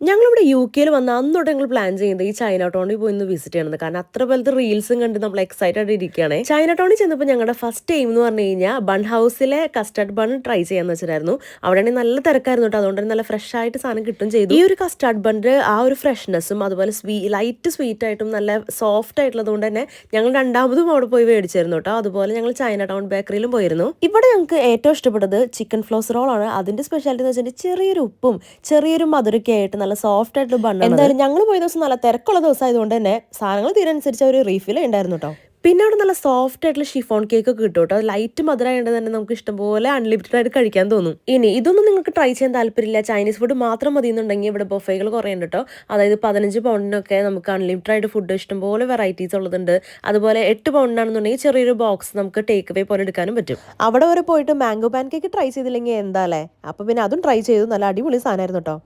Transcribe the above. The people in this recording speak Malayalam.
ഞങ്ങളിവിടെ യു കെയിൽ വന്ന അന്നോട്ട് ഞങ്ങൾ പ്ലാൻ ചെയ്യുന്നത് ഈ ചൈന ടൗണിൽ പോയി ഒന്ന് വിസിറ്റ് ചെയ്യണമെന്ന് കാരണം അത്ര പോലത്തെ റീൽസും കണ്ട് നമ്മൾ എക്സൈറ്റഡ് ആയിട്ട് ഇരിക്കുകയാണ് ചൈന ടൗണിൽ ചെന്നപ്പോൾ ഞങ്ങളുടെ ഫസ്റ്റ് എയിം എന്ന് പറഞ്ഞു കഴിഞ്ഞാൽ ബൺ ഹൗസിലെ കസ്റ്റർഡ് ബൺ ട്രൈ ചെയ്യാന്ന് വെച്ചിട്ടായിരുന്നു. അവിടെയാണെങ്കിൽ നല്ല തിരക്കായിരുന്നു കേട്ടോ അതുകൊണ്ട് നല്ല ഫ്രഷ് ആയിട്ട് സാധനം കിട്ടും ചെയ്തു. ഈ ഒരു കസ്റ്റർഡ് ബണ്ണിന്റെ ആ ഒരു ഫ്രഷ്നെസ്സും അതുപോലെ സ്വീ ലൈറ്റ് സ്വീറ്റ് ആയിട്ടും നല്ല സോഫ്റ്റ് ആയിട്ടുള്ളത് കൊണ്ട് തന്നെ ഞങ്ങൾ രണ്ടാമതും അവിടെ പോയി മേടിച്ചായിരുന്നു കേട്ടോ അതുപോലെ ഞങ്ങൾ ചൈന ടൗൺ ബേക്കറിയിലും പോയിരുന്നു. ഇവിടെ ഞങ്ങൾക്ക് ഏറ്റവും ഇഷ്ടപ്പെട്ടത് ചിക്കൻ ഫ്ലോസ് റോളാണ് അതിന്റെ സ്പെഷ്യാലിറ്റി എന്ന് വെച്ചിട്ടുണ്ടെങ്കിൽ ചെറിയൊരു ഉപ്പും ചെറിയൊരു മധുരൊക്കെ ആയിട്ട് നല്ല സോഫ്റ്റ് ആയിട്ടുള്ള ബണ്ണ് എന്തായാലും ഞങ്ങൾ പോയ ദിവസം നല്ല തിരക്കുള്ള ദിവസം ആയതുകൊണ്ട് തന്നെ സാധനങ്ങൾ തീരനുസരിച്ച് ഒരു റീഫിൽ ഉണ്ടായിരുന്നു കേട്ടോ പിന്നെ അവിടെ നല്ല സോഫ്റ്റ് ആയിട്ടുള്ള ഷിഫോൺ കേക്ക് ഒക്കെ കിട്ടും കേട്ടോ ലൈറ്റ് മധുരമായത് തന്നെ നമുക്ക് ഇഷ്ടംപോലെ അൺലിമിറ്റഡ് ആയിട്ട് കഴിക്കാൻ തോന്നും. ഇനി ഇതൊന്നും നിങ്ങൾക്ക് ട്രൈ ചെയ്യാൻ താല്പര്യമില്ല. ചൈനീസ് ഫുഡ് മാത്രം മതി എന്നുണ്ടെങ്കിൽ ഇവിടെ ബൊഫൈകൾ കുറേ ഉണ്ട് കേട്ടോ അതായത് പതിനഞ്ച് പൗണ്ടിനൊക്കെ നമുക്ക് അൺലിമിറ്റഡ് ആയിട്ട് ഫുഡ് ഇഷ്ടംപോലെ വെറൈറ്റീസ് ഉള്ളതുണ്ട്. അതുപോലെ എട്ട് പൗണ്ടിനാണെന്നുണ്ടെങ്കിൽ ചെറിയൊരു ബോക്സ് നമുക്ക് ടേക്ക് അവേ പോലെ എടുക്കാനും പറ്റും. അവിടെ വരെ പോയിട്ട് മാംഗോ പാൻ കേക്ക് ട്രൈ ചെയ്തില്ലെങ്കിൽ എന്താ അല്ലേ അപ്പൊ പിന്നെ അതും ട്രൈ ചെയ്തു. നല്ല അടിപൊളി സാധനമായിരുന്നു കേട്ടോ